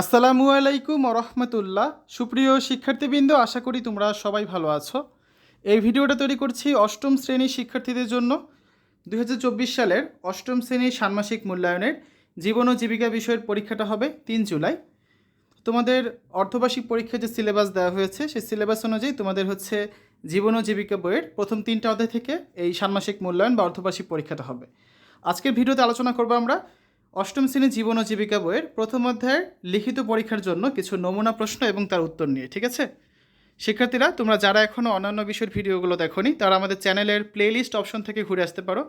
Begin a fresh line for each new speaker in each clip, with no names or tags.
আসসালামু আলাইকুম রহমতুল্লাহ। সুপ্রিয় শিক্ষার্থীবৃন্দ, আশা করি তোমরা সবাই ভালো আছো। এই ভিডিওটা তৈরি করছি অষ্টম শ্রেণির শিক্ষার্থীদের জন্য। দু হাজার চব্বিশ সালের অষ্টম শ্রেণির ষান্মাসিক মূল্যায়নের জীবন ও জীবিকা বিষয়ের পরীক্ষাটা হবে তিন জুলাই। তোমাদের অর্ধবার্ষিক পরীক্ষার যে সিলেবাস দেওয়া হয়েছে, সেই সিলেবাস অনুযায়ী তোমাদের হচ্ছে জীবন ও জীবিকা বইয়ের প্রথম তিনটা অধ্যায় থেকে এই ষান্মাসিক মূল্যায়ন বা অর্ধবার্ষিক পরীক্ষাটা হবে। আজকের ভিডিওতে আলোচনা করব আমরা অষ্টম শ্রেণি জীবন ও জীবিকা বইয়ের প্রথম অধ্যায়ের লিখিত পরীক্ষার জন্য কিছু নমুনা প্রশ্ন এবং তার উত্তর নিয়ে, ঠিক আছে? শিক্ষার্থীরা, তোমরা যারা এখনও অন্যান্য বিষয়ের ভিডিওগুলো দেখোনি, তারা আমাদের চ্যানেলের প্লেলিস্ট অপশন থেকে ঘুরে আসতে পারো।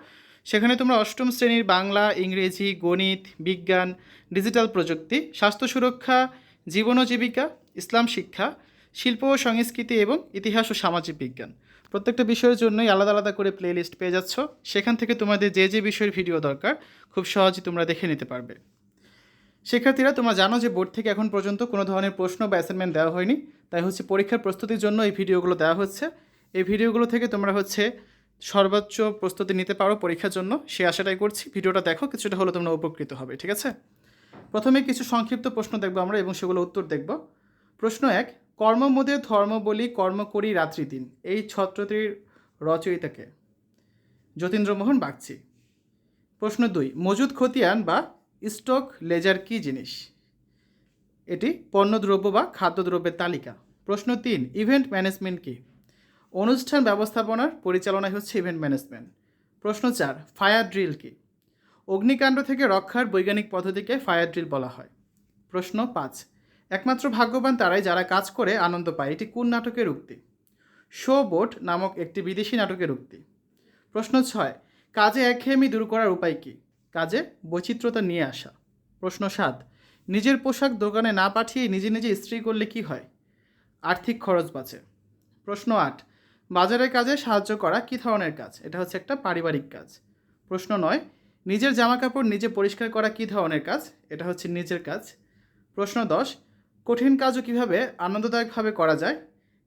সেখানে তোমরা অষ্টম শ্রেণির বাংলা, ইংরেজি, গণিত, বিজ্ঞান ডিজিটাল প্রযুক্তি, স্বাস্থ্য সুরক্ষা, জীবন ও জীবিকা, ইসলাম শিক্ষা, শিল্প ও সংস্কৃতি এবং ইতিহাস ও সামাজিক বিজ্ঞান। প্রত্যেকটা বিষয়ের জন্যই আলাদা আলাদা করে প্লে লিস্ট পেয়ে যাচ্ছ। সেখান থেকে তোমাদের যে যে বিষয়ের ভিডিও দরকার, খুব সহজেই তোমরা দেখে নিতে পারবে। শিক্ষার্থীরা, তোমরা জানো যে বোর্ড থেকে এখন পর্যন্ত কোনো ধরনের প্রশ্ন বা অ্যাসাইনমেন্ট দেওয়া হয়নি। তাই হচ্ছে পরীক্ষার প্রস্তুতির জন্য এই ভিডিওগুলো দেওয়া হচ্ছে। এই ভিডিওগুলো থেকে তোমরা হচ্ছে সর্বোচ্চ প্রস্তুতি নিতে পারো পরীক্ষার জন্য। সে আশাটাই করছি। ভিডিওটা দেখো, কিছুটা হলো তোমরা উপকৃত হবে, ঠিক আছে? প্রথমে কিছু সংক্ষিপ্ত প্রশ্ন দেখব আমরা এবং সেগুলো উত্তর দেখব। প্রশ্ন এক কর্মমোদে ধর্ম বলি কর্ম করি রাত্রি দিন। এই ছত্রটির রচয়িতাকে যতীন্দ্রমোহন বাগচি। প্রশ্ন দুই, মজুদ খতিয়ান বা স্টক লেজার কী জিনিস? এটি পণ্যদ্রব্য বা খাদ্যদ্রব্যের তালিকা। প্রশ্ন তিন, ইভেন্ট ম্যানেজমেন্ট কী? অনুষ্ঠান ব্যবস্থাপনার পরিচালনায় হচ্ছে ইভেন্ট ম্যানেজমেন্ট। প্রশ্ন চার, ফায়ার ড্রিল কী? অগ্নিকাণ্ড থেকে রক্ষার বৈজ্ঞানিক পদ্ধতিকে ফায়ার ড্রিল বলা হয়। প্রশ্ন পাঁচ একমাত্র ভাগ্যবান তারাই যারা কাজ করে আনন্দ পায়। এটি কোন নাটকের উক্তি? শো বোট নামক একটি বিদেশি নাটকের উক্তি। প্রশ্ন ছয়, কাজে একঘেয়েমি দূর করার উপায় কী? কাজে বৈচিত্র্যতা নিয়ে আসা। প্রশ্ন সাত, নিজের পোশাক দোকানে না পাঠিয়ে নিজে নিজে ইস্ত্রি করলে কি হয়? আর্থিক খরচ বাঁচে। প্রশ্ন আট বাজারের কাজে সাহায্য করা কী ধরনের কাজ? এটা হচ্ছে একটা পারিবারিক কাজ। প্রশ্ন নয়, নিজের জামা কাপড় নিজে পরিষ্কার করা কী ধরনের কাজ? এটা হচ্ছে নিজের কাজ। প্রশ্ন দশ কঠিন কাজও কীভাবে আনন্দদায়কভাবে করা যায়,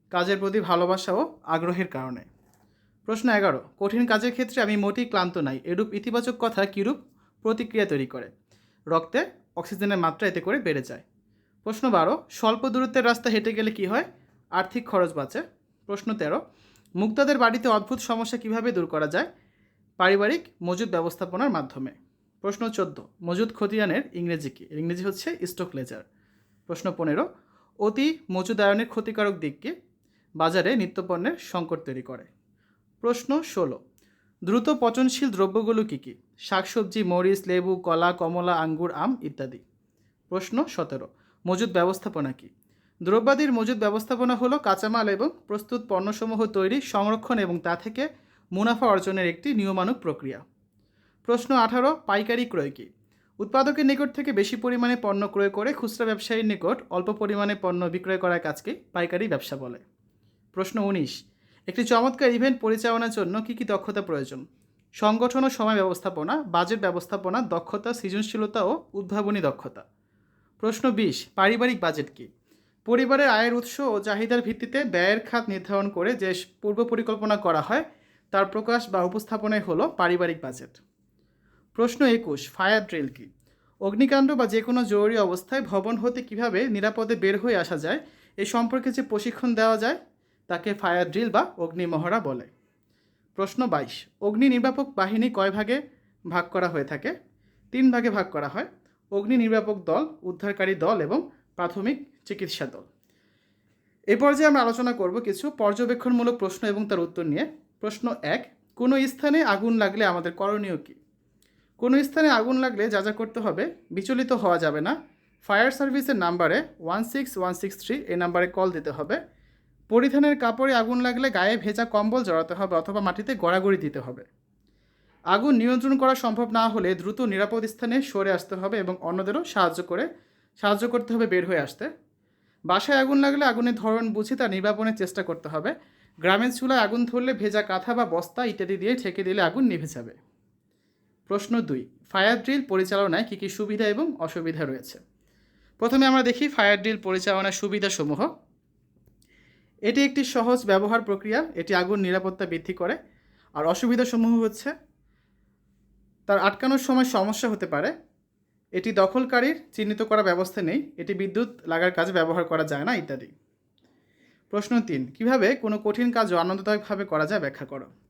কাজের প্রতি ভালোবাসা ও আগ্রহের কারণে? প্রশ্ন এগারো, কঠিন কাজের ক্ষেত্রে আমি মোটেই ক্লান্ত নাই, এরূপ ইতিবাচক কথা কীরূপ প্রতিক্রিয়া তৈরি করে? রক্তে অক্সিজেনের মাত্রা এতে করে বেড়ে যায়। প্রশ্ন বারো, স্বল্প দূরত্বের রাস্তা হেঁটে গেলে কি হয়? আর্থিক খরচ বাঁচে। প্রশ্ন তেরো, মুক্তাদের বাড়িতে অদ্ভুত সমস্যা কীভাবে দূর করা যায়? পারিবারিক মজুদ ব্যবস্থাপনার মাধ্যমে। প্রশ্ন চোদ্দ, মজুদ খতিয়ানের ইংরেজি কী? ইংরেজি হচ্ছে স্টক লেজার। প্রশ্ন পনেরো, অতি মজুদায়নের ক্ষতিকারক দিককে বাজারে নিত্যপণ্যের সংকট তৈরি করে। প্রশ্ন ষোলো, দ্রুত পচনশীল দ্রব্যগুলো কী কী? শাকসবজি, মরিচ, লেবু, কলা, কমলা, আঙ্গুর, আম ইত্যাদি। প্রশ্ন সতেরো, মজুদ ব্যবস্থাপনা কী? দ্রব্যাদির মজুদ ব্যবস্থাপনা হলো কাঁচামাল এবং প্রস্তুত পণ্যসমূহ তৈরি, সংরক্ষণ এবং তা থেকে মুনাফা অর্জনের একটি নিয়মানুক প্রক্রিয়া। প্রশ্ন আঠারো, পাইকারি ক্রয় কী? উৎপাদকের নিকট থেকে বেশি পরিমাণে পণ্য ক্রয় করে খুচরা ব্যবসায়ীর নিকট অল্প পরিমাণে পণ্য বিক্রয় করার কাজকে পাইকারি ব্যবসা বলে। প্রশ্ন উনিশ, একটি চমৎকার ইভেন্ট পরিচালনার জন্য কী কী দক্ষতা প্রয়োজন? সংগঠন ও সময় ব্যবস্থাপনা বাজেট ব্যবস্থাপনা, দক্ষতা, সৃজনশীলতা ও উদ্ভাবনী দক্ষতা। প্রশ্ন বিশ, পারিবারিক বাজেট কী? পরিবারের আয়ের উৎস ও চাহিদার ভিত্তিতে ব্যয়ের খাত নির্ধারণ করে যে পূর্ব পরিকল্পনা করা হয়, তার প্রকাশ বা উপস্থাপনাই হলো পারিবারিক বাজেট প্রশ্ন একুশ, ফায়ার ড্রিল কী? অগ্নিকাণ্ড বা যে কোনো জরুরি অবস্থায় ভবন হতে কীভাবে নিরাপদে বের হয়ে আসা যায়, এ সম্পর্কে যে প্রশিক্ষণ দেওয়া যায়, তাকে ফায়ার ড্রিল বা অগ্নিমহড়া বলে। প্রশ্ন বাইশ, অগ্নি নির্বাপক বাহিনী কয় ভাগে ভাগ করা হয়ে থাকে? তিন ভাগে ভাগ করা হয়, অগ্নি নির্বাপক দল, উদ্ধারকারী দল এবং প্রাথমিক চিকিৎসা দল। এ পর্যায়ে আমরা আলোচনা করব কিছু পর্যবেক্ষণমূলক প্রশ্ন এবং তার উত্তর নিয়ে। প্রশ্ন এক, কোনো স্থানে আগুন লাগলে আমাদের করণীয় কী? কোনো স্থানে আগুন লাগলে যা যা করতে হবে, বিচলিত হওয়া যাবে না। ফায়ার সার্ভিসের নাম্বারে one six one six three এই নাম্বারে কল দিতে হবে। পরিধানের কাপড়ে আগুন লাগলে গায়ে ভেজা কম্বল জড়াতে হবে অথবা মাটিতে গড়াগড়ি দিতে হবে। আগুন নিয়ন্ত্রণ করা সম্ভব না হলে দ্রুত নিরাপদ স্থানে সরে আসতে হবে এবং অন্যদেরও সাহায্য করে, সাহায্য করতে হবে বের হয়ে আসতে। বাসায় আগুন লাগলে আগুনের ধরন বুঝে তা নির্বাপনের চেষ্টা করতে হবে। গ্রামের চুলায় আগুন ধরলে ভেজা কাঁথা বা বস্তা ইত্যাদি দিয়ে ঠেকে দিলে আগুন নিভে যাবে। প্রশ্ন দুই, ফায়ার ড্রিল পরিচালনায় কী কী সুবিধা এবং অসুবিধা রয়েছে? প্রথমে আমরা দেখি ফায়ার ড্রিল পরিচালনার সুবিধাসমূহ। এটি একটি সহজ ব্যবহার প্রক্রিয়া, এটি আগুন নিরাপত্তা বৃদ্ধি করে। আর অসুবিধাসমূহ হচ্ছে, তার আটকানোর সময় সমস্যা হতে পারে। এটি দখলকারীর চিহ্নিত করা ব্যবস্থা নেই, এটি বিদ্যুৎ লাগার কাজে ব্যবহার করা যায় না, ইত্যাদি। প্রশ্ন তিন, কীভাবে কোনো কঠিন কাজ আনন্দদায়কভাবে করা যায় ব্যাখ্যা করো।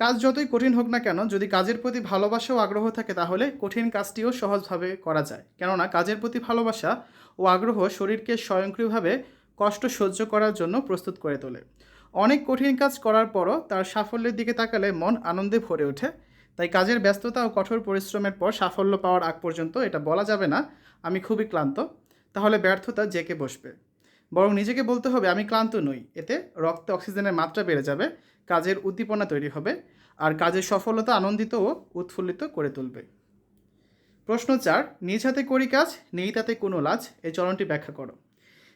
কাজ যতই কঠিন হোক না কেন, যদি কাজের প্রতি ভালোবাসা ও আগ্রহ থাকে তাহলে কঠিন কাজটিও সহজভাবে করা যায়। কেননা, কাজের প্রতি ভালোবাসা ও আগ্রহ শরীরকে স্বয়ংক্রিয়ভাবে কষ্ট সহ্য করার জন্য প্রস্তুত করে তোলে। অনেক কঠিন কাজ করার পরও তার সাফল্যের দিকে তাকালে মন আনন্দে ভরে ওঠে। তাই কাজের ব্যস্ততা ও কঠোর পরিশ্রমের পর সাফল্য পাওয়ার আগ পর্যন্ত এটা বলা যাবে না, আমি খুবই ক্লান্ত। তাহলে ব্যর্থতা জেকে বসবে। বরং নিজেকে বলতে হবে, আমি ক্লান্ত নই। এতে রক্তে অক্সিজেনের মাত্রা বেড়ে যাবে কাজের উদ্দীপনা তৈরি হবে আর কাজের সফলতা আনন্দিত ও উৎফুল্লিত করে তুলবে। প্রশ্ন চার, নিজ হাতে করি কাজ, নেই তাতে কোনো লাজ, এই চরণটি ব্যাখ্যা করো।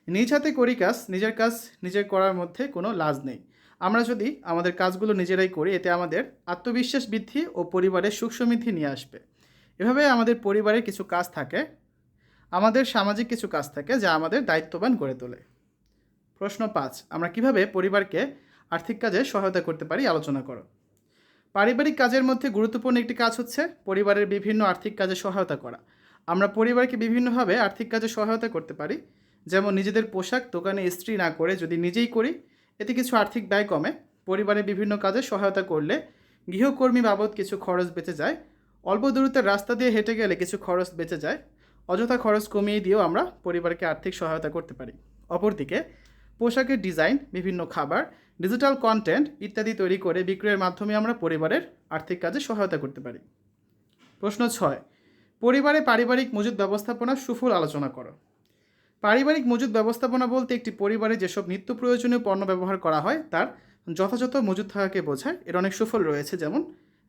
নিজ হাতে করি কাজ, নিজের কাজ, নিজের করার মধ্যে কোনো লাজ নেই। আমরা যদি আমাদের কাজগুলো নিজেরাই করি, এতে আমাদের আত্মবিশ্বাস বৃদ্ধি ও পরিবারের সুখ সমৃদ্ধি নিয়ে আসবে। এভাবে আমাদের পরিবারের কিছু কাজ থাকে, আমাদের সামাজিক কিছু কাজ থাকে যা আমাদের দায়িত্ববান গড়ে তোলে। প্রশ্ন পাঁচ, আমরা কীভাবে পরিবারকে আর্থিক কাজে সহায়তা করতে পারি, আলোচনা করো। পারিবারিক কাজের মধ্যে গুরুত্বপূর্ণ একটি কাজ হচ্ছে পরিবারের বিভিন্ন আর্থিক কাজে সহায়তা করা। আমরা পরিবারকে বিভিন্নভাবে আর্থিক কাজে সহায়তা করতে পারি, যেমন নিজেদের পোশাক দোকানে ইস্ত্রি না করে যদি নিজেই করি, এতে কিছু আর্থিক ব্যয় কমে। পরিবারের বিভিন্ন কাজে সহায়তা করলে গৃহকর্মী বাবদ কিছু খরচ বেঁচে যায়, অল্প দূরত্বের রাস্তা দিয়ে হেঁটে গেলে কিছু খরচ বেঁচে যায়, অযথা খরচ কমিয়ে দিয়েও আমরা পরিবারকে আর্থিক সহায়তা করতে পারি। অপরদিকে, পোশাকের ডিজাইন, বিভিন্ন খাবার ডিজিটাল কন্টেন্ট ইত্যাদি তৈরি করে বিক্রয়ের মাধ্যমে আমরা পরিবারের আর্থিক কাজে সহায়তা করতে পারি। প্রশ্ন ছয়, পরিবারে পারিবারিক মজুদ ব্যবস্থাপনা সুফল আলোচনা করো। পারিবারিক মজুদ ব্যবস্থাপনা বলতে একটি পরিবারে যেসব নিত্য প্রয়োজনীয় পণ্য ব্যবহার করা হয়, তার যথাযথ মজুদ থাকাকে বোঝায়। এর অনেক সুফল রয়েছে, যেমন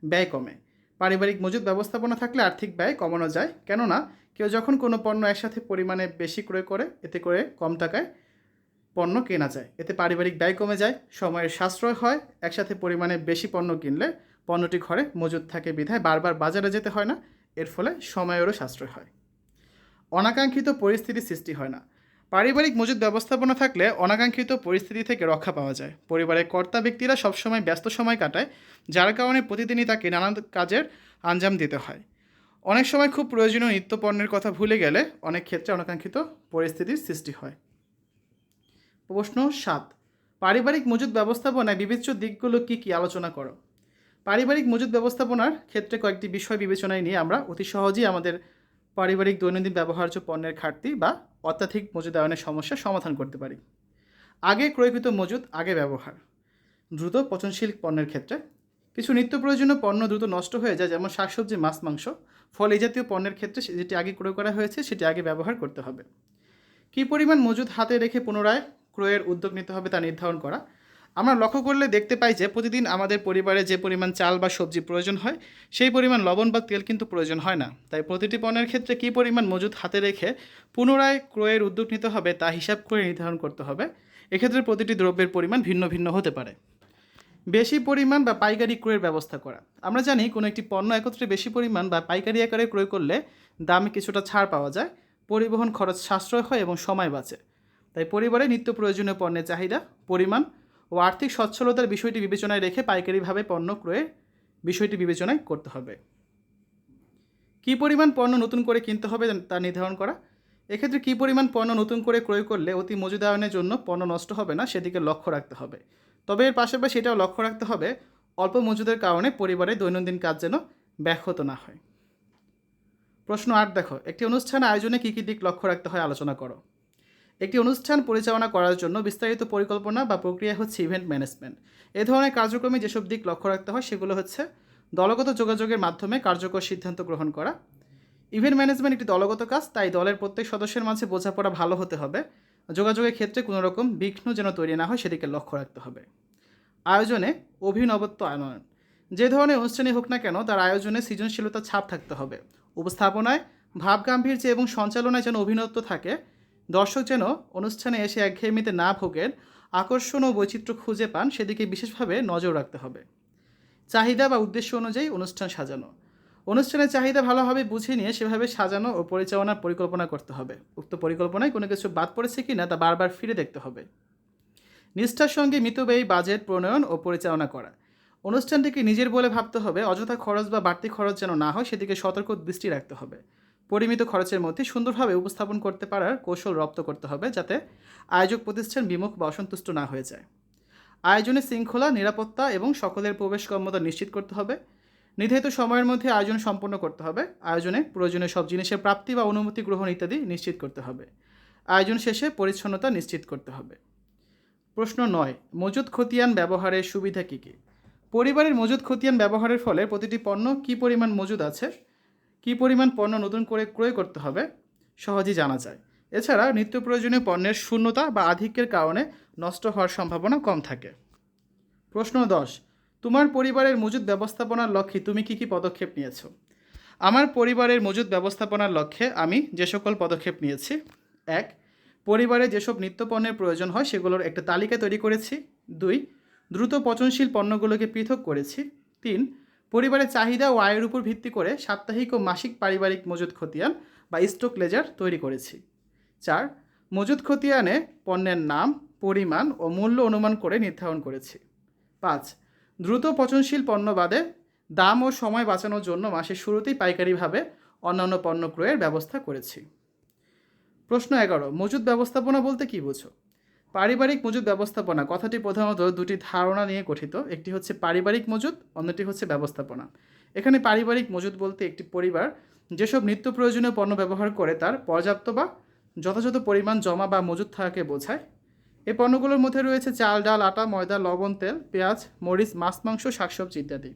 ব্যয় কমে। পারিবারিক মজুদ ব্যবস্থাপনা থাকলে আর্থিক ব্যয় কমানো যায়। কেননা, কেউ যখন কোনো পণ্য একসাথে পরিমাণে বেশি ক্রয় করে, এতে করে কম টাকায় পণ্য কেনা যায়। এতে পারিবারিক ব্যয় কমে যায়, সময়ের সাশ্রয় হয়, একসাথে পরিমাণে বেশি পণ্য কিনলে পণ্যটি ঘরে মজুদ থাকে বিধায় বারবার বাজারে যেতে হয় না, এর ফলে সময়েরও সাশ্রয় হয়। অনাকাঙ্ক্ষিত পরিস্থিতি সৃষ্টি হয় না। পারিবারিক মজুদ ব্যবস্থাপনা থাকলে অনাকাঙ্ক্ষিত পরিস্থিতি থেকে রক্ষা পাওয়া যায়। পরিবারের কর্তা ব্যক্তিরা সবসময় ব্যস্ত সময় কাটায়, যার কারণে প্রতিদিনই তাকে নানান কাজের আঞ্জাম দিতে হয়। অনেক সময় খুব প্রয়োজনীয় নিত্য পণ্যের কথা ভুলে গেলে অনেক ক্ষেত্রে অনাকাঙ্ক্ষিত পরিস্থিতির সৃষ্টি হয়। প্রশ্ন সাত। পারিবারিক মজুদ ব্যবস্থাপনায় বিবেচ্য দিকগুলো কী কী আলোচনা করো? পারিবারিক মজুদ ব্যবস্থাপনার ক্ষেত্রে কয়েকটি বিষয় বিবেচনায় নিয়ে আমরা অতি সহজেই আমাদের পারিবারিক দৈনন্দিন ব্যবহার্য পণ্যের ঘাটতি বা অত্যাধিক মজুদায়নের সমস্যার সমাধান করতে পারি। আগে ক্রয়কৃত মজুদ, আগে ব্যবহার। দ্রুত পচনশীল পণ্যের ক্ষেত্রে। কিছু নিত্য প্রয়োজনীয় পণ্য দ্রুত নষ্ট হয়ে যায়, যেমন শাকসবজি, মাছ, মাংস। ফল এই জাতীয় পণ্যের ক্ষেত্রে যেটি আগে ক্রয় করা হয়েছে, সেটি আগে ব্যবহার করতে হবে। কী পরিমাণ মজুদ হাতে রেখে পুনরায় ক্রয়ের উদ্যোগ নিতে হবে তা নির্ধারণ করা। আমরা লক্ষ্য করলে দেখতে পাই যে প্রতিদিন আমাদের পরিবারে যে পরিমাণ চাল বা সবজি প্রয়োজন হয়, সেই পরিমাণ লবণ বা তেল কিন্তু প্রয়োজন হয় না। তাই প্রতিটি পণ্যের ক্ষেত্রে কী পরিমাণ মজুদ হাতে রেখে পুনরায় ক্রয়ের উদ্যোগ নিতে হবে তা হিসাব করে নির্ধারণ করতে হবে। এক্ষেত্রে প্রতিটি দ্রব্যের পরিমাণ ভিন্ন ভিন্ন হতে পারে। বেশি পরিমাণ বা পাইকারি ক্রয়ের ব্যবস্থা করা। আমরা জানি কোনো একটি পণ্য একত্রে বেশি পরিমাণ বা পাইকারি আকারে ক্রয় করলে দামে কিছুটা ছাড় পাওয়া যায়, পরিবহন খরচ সাশ্রয় হয় এবং সময় বাঁচে। তাই পরিবারে নিত্য প্রয়োজনীয় পণ্যের চাহিদা, পরিমাণ ও আর্থিক সচ্ছলতার বিষয়টি বিবেচনায় রেখে পাইকারিভাবে পণ্য ক্রয়ের বিষয়টি বিবেচনায় করতে হবে। কী পরিমাণ পণ্য নতুন করে কিনতে হবে তা নির্ধারণ করা? এক্ষেত্রে কী পরিমাণ পণ্য নতুন করে ক্রয় করলে অতি মজুদায়নের জন্য পণ্য নষ্ট হবে না সেদিকে লক্ষ্য রাখতে হবে। তবে এর পাশাপাশি এটাও লক্ষ্য রাখতে হবে, অল্প মজুদের কারণে পরিবারের দৈনন্দিন কাজ যেন ব্যাহত না হয়। প্রশ্ন আট দেখো, একটি অনুষ্ঠান আয়োজনে কী কী দিক লক্ষ্য রাখতে হয় আলোচনা করো। একটি অনুষ্ঠান পরিচালনা করার জন্য বিস্তারিত পরিকল্পনা বা প্রক্রিয়া হচ্ছে ইভেন্ট ম্যানেজমেন্ট এ ধরনের কার্যক্রমে যেসব দিক লক্ষ্য রাখতে হয়, সেগুলো হচ্ছে দলগত যোগাযোগের মাধ্যমে কার্যকর সিদ্ধান্ত গ্রহণ করা। ইভেন্ট ম্যানেজমেন্ট একটি দলগত কাজ, তাই দলের প্রত্যেক সদস্যের মাঝে বোঝাপড়া ভালো হতে হবে। যোগাযোগের ক্ষেত্রে কোনো রকম বিঘ্ন যেন তৈরি না হয়, সেদিকে লক্ষ্য রাখতে হবে। আয়োজনে অভিনবত্ব আনয়ন। যে ধরনের অনুষ্ঠানই হোক না কেন, তার আয়োজনে সৃজনশীলতার ছাপ থাকতে হবে। উপস্থাপনায় ভাব গাম্ভীর্য এবং সঞ্চালনায় যেন অভিনত্ব থাকে দর্শক যেন অনুষ্ঠানে এসে একঘেয়েমিতে না ভোগেন, আকর্ষণ ও বৈচিত্র্য খুঁজে পান, সেদিকে বিশেষভাবে নজর রাখতে হবে। চাহিদা বা উদ্দেশ্য অনুযায়ী অনুষ্ঠান সাজানো। অনুষ্ঠানের চাহিদা ভালোভাবে বুঝে নিয়ে সেভাবে সাজানো ও পরিচালনার পরিকল্পনা করতে হবে। উক্ত পরিকল্পনায় কোনো কিছু বাদ পড়েছে কি না তা বারবার ফিরে দেখতে হবে। নিষ্ঠার সঙ্গে মিতব্যয়ী বাজেট প্রণয়ন ও পরিচালনা করা। অনুষ্ঠানটিকে নিজের বলে ভাবতে হবে, অযথা খরচ বা বাড়তি খরচ যেন না হয়, সেদিকে সতর্ক দৃষ্টি রাখতে হবে। পরিমিত খরচের মধ্যে সুন্দরভাবে উপস্থাপন করতে পারার কৌশল রপ্ত করতে হবে যাতে আয়োজক প্রতিষ্ঠান বিমুখ বা অসন্তুষ্ট না হয়ে যায়। আয়োজনে শৃঙ্খলা, নিরাপত্তা এবং সকলের প্রবেশ কর্মতা নিশ্চিত করতে হবে। নির্ধারিত সময়ের মধ্যে আয়োজন সম্পন্ন করতে হবে। আয়োজনে প্রয়োজনীয় সব জিনিসের প্রাপ্তি বা অনুমতি গ্রহণ ইত্যাদি নিশ্চিত করতে হবে। আয়োজন শেষে পরিচ্ছন্নতা নিশ্চিত করতে হবে। প্রশ্ন নয় মজুদ খতিয়ান ব্যবহারের সুবিধা কী কী? পরিবারের মজুদ খতিয়ান ব্যবহারের ফলে প্রতিটি পণ্য কী পরিমাণ মজুদ আছে? কী পরিমাণ পণ্য নতুন করে ক্রয় করতে হবে সহজেই জানা যায়। এছাড়া নিত্য প্রয়োজনীয় পণ্যের শূন্যতা বা আধিক্যের কারণে নষ্ট হওয়ার সম্ভাবনা কম থাকে। প্রশ্ন দশ, তোমার পরিবারের মজুদ ব্যবস্থাপনার লক্ষ্যে তুমি কী কী পদক্ষেপ নিয়েছো? আমার পরিবারের মজুদ ব্যবস্থাপনার লক্ষ্যে আমি যে সকল পদক্ষেপ নিয়েছি, এক, পরিবারে যেসব নিত্য পণ্যের প্রয়োজন হয় সেগুলোর একটা তালিকা তৈরি করেছি, দুই, দ্রুত পচনশীল পণ্যগুলোকে পৃথক করেছি, তিন পরিবারের চাহিদা ও আয়ের উপর ভিত্তি করে সাপ্তাহিক ও মাসিক পারিবারিক মজুদ খতিয়ান বা স্টক লেজার তৈরি করেছি। চার, মজুদ খতিয়ানে পণ্যের নাম, পরিমাণ ও মূল্য অনুমান করে নির্ধারণ করেছি। পাঁচ, দ্রুত পচনশীল পণ্য বাদে দাম ও সময় বাঁচানোর জন্য মাসের শুরুতেই পাইকারিভাবে অন্যান্য পণ্য ক্রয়ের ব্যবস্থা করেছি। প্রশ্ন এগারো, মজুদ ব্যবস্থাপনা বলতে কী বোঝো? পারিবারিক মজুদ ব্যবস্থাপনা, কথাটি প্রধানত দুটি ধারণা নিয়ে গঠিত, একটি হচ্ছে পারিবারিক মজুদ, অন্যটি হচ্ছে ব্যবস্থাপনা। এখানে পারিবারিক মজুদ বলতে একটি পরিবার, যেসব নিত্য প্রয়োজনীয় পণ্য ব্যবহার করে তার পর্যাপ্ত বা যথাযথ পরিমাণ জমা বা মজুদ থাকাকে বোঝায়। এই পণ্যগুলোর মধ্যে রয়েছে চাল, ডাল, আটা, ময়দা, লবণ, তেল, পেঁয়াজ, মরিচ, মাছ, মাংস, শাকসবজি ইত্যাদি।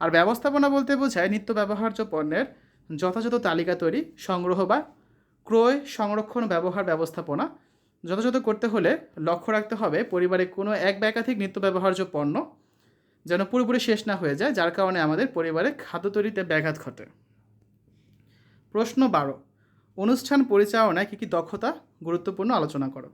আর ব্যবস্থাপনা বলতে বোঝায় নিত্য ব্যবহার্য পণ্যের যথাযথ তালিকা তৈরি, সংগ্রহ বা ক্রয়, সংরক্ষণ, ব্যবহার, ব্যবস্থাপনা যথাযথ করতে হলে লক্ষ্য রাখতে হবে পরিবারে কোনো এক বা একাধিক নিত্য ব্যবহার্য পণ্য যেন পুরোপুরি শেষ না হয়ে যায়, যার কারণে আমাদের পরিবারে খাদ্য তৈরিতে ব্যাঘাত ঘটে। প্রশ্ন বারো, অনুষ্ঠান পরিচালনায় কী কী দক্ষতা গুরুত্বপূর্ণ আলোচনা করো?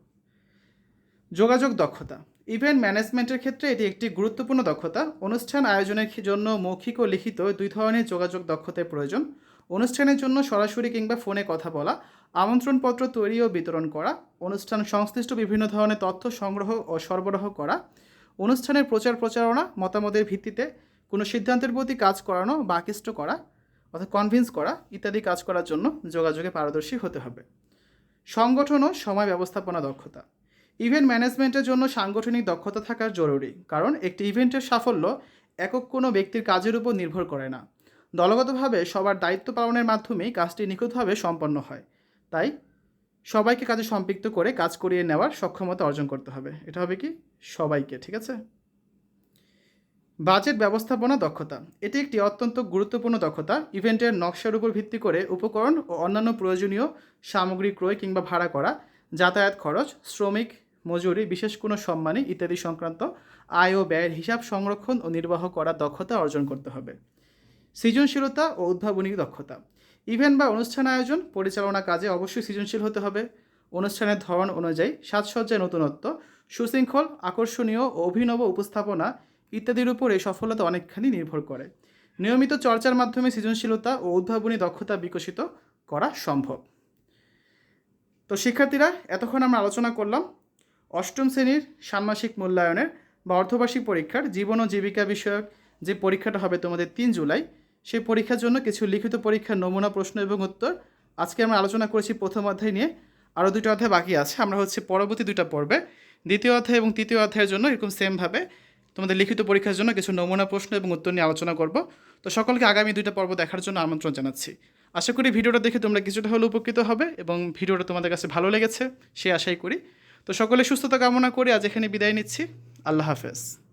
যোগাযোগ দক্ষতা, ইভেন্ট ম্যানেজমেন্টের ক্ষেত্রে এটি একটি গুরুত্বপূর্ণ দক্ষতা। অনুষ্ঠান আয়োজনের জন্য মৌখিক ও লিখিত দুই ধরনের যোগাযোগ দক্ষতার প্রয়োজন। অনুষ্ঠানের জন্য সরাসরি কিংবা ফোনে কথা বলা, আমন্ত্রণপত্র তৈরি ও বিতরণ করা, অনুষ্ঠান সংশ্লিষ্ট বিভিন্ন ধরনের তথ্য সংগ্রহ ও সরবরাহ করা, অনুষ্ঠানের প্রচার প্রচারণা, মতামতের ভিত্তিতে কোনো সিদ্ধান্তের প্রতি কাজ করানো বা আকৃষ্ট করা, অর্থাৎ কনভিন্স করা ইত্যাদি কাজ করার জন্য যোগাযোগে পারদর্শী হতে হবে। সংগঠন ও সময় ব্যবস্থাপনা দক্ষতা। ইভেন্ট ম্যানেজমেন্টের জন্য সাংগঠনিক দক্ষতা থাকা জরুরি, কারণ একটি ইভেন্টের সাফল্য একক কোনো ব্যক্তির কাজের উপর নির্ভর করে না। দলগতভাবে সবার দায়িত্ব পালনের মাধ্যমেই কাজটি নিখুঁতভাবে সম্পন্ন হয়। তাই সবাইকে কাজে সম্পৃক্ত করে কাজ করিয়ে নেওয়ার সক্ষমতা অর্জন করতে হবে। এটা হবে কি? সবাইকে, ঠিক আছে? বাজেট ব্যবস্থাপনা দক্ষতা। এটি একটি অত্যন্ত গুরুত্বপূর্ণ দক্ষতা। ইভেন্টের নকশার উপর ভিত্তি করে উপকরণ ও অন্যান্য প্রয়োজনীয় সামগ্রী ক্রয় কিংবা ভাড়া করা, যাতায়াত খরচ, শ্রমিক, মজুরি, বিশেষ কোনো সম্মানী ইত্যাদি সংক্রান্ত আয় ও ব্যয়ের হিসাব সংরক্ষণ ও নির্বাহ করার দক্ষতা অর্জন করতে হবে। সৃজনশীলতা ও উদ্ভাবনী দক্ষতা। ইভেন্ট বা অনুষ্ঠান আয়োজন, পরিচালনা কাজে অবশ্যই সৃজনশীল হতে হবে। অনুষ্ঠানের ধরন অনুযায়ী সাজসজ্জায় নতুনত্ব, সুশৃঙ্খল, আকর্ষণীয় ও অভিনব উপস্থাপনা ইত্যাদির উপর এই সফলতা অনেকখানি নির্ভর করে। নিয়মিত চর্চার মাধ্যমে সৃজনশীলতা ও উদ্ভাবনী দক্ষতা বিকশিত করা সম্ভব। তো শিক্ষার্থীরা, এতক্ষণ আমরা আলোচনা করলাম অষ্টম শ্রেণির ষান্মাসিক মূল্যায়নের বা অর্ধবার্ষিক পরীক্ষার জীবন ও জীবিকা বিষয়ক যে পরীক্ষাটা হবে তোমাদের তিন জুলাই। সেই পরীক্ষার জন্য কিছু লিখিত পরীক্ষার নমুনা, প্রশ্ন এবং উত্তর আজকে আমরা আলোচনা করেছি প্রথম অধ্যায় নিয়ে। আরও দুটো অধ্যায় বাকি আছে। আমরা হচ্ছে পরবর্তী দুইটা পর্বে। দ্বিতীয় অধ্যায় এবং তৃতীয় অধ্যায়ের জন্য এরকম সেমভাবে তোমাদের লিখিত পরীক্ষার জন্য কিছু নমুনা, প্রশ্ন এবং উত্তর নিয়ে আলোচনা করব। তো সকলকে আগামী দুইটা পর্ব দেখার জন্য আমন্ত্রণ জানাচ্ছি। আশা করি ভিডিওটা দেখে তোমরা কিছুটা হলেও উপকৃত হবে এবং ভিডিওটা তোমাদের কাছে ভালো লেগেছে, সে আশাই করি। তো সকলে সুস্থতা কামনা করি আজ এখানে বিদায় নিচ্ছি। আল্লাহ হাফেজ।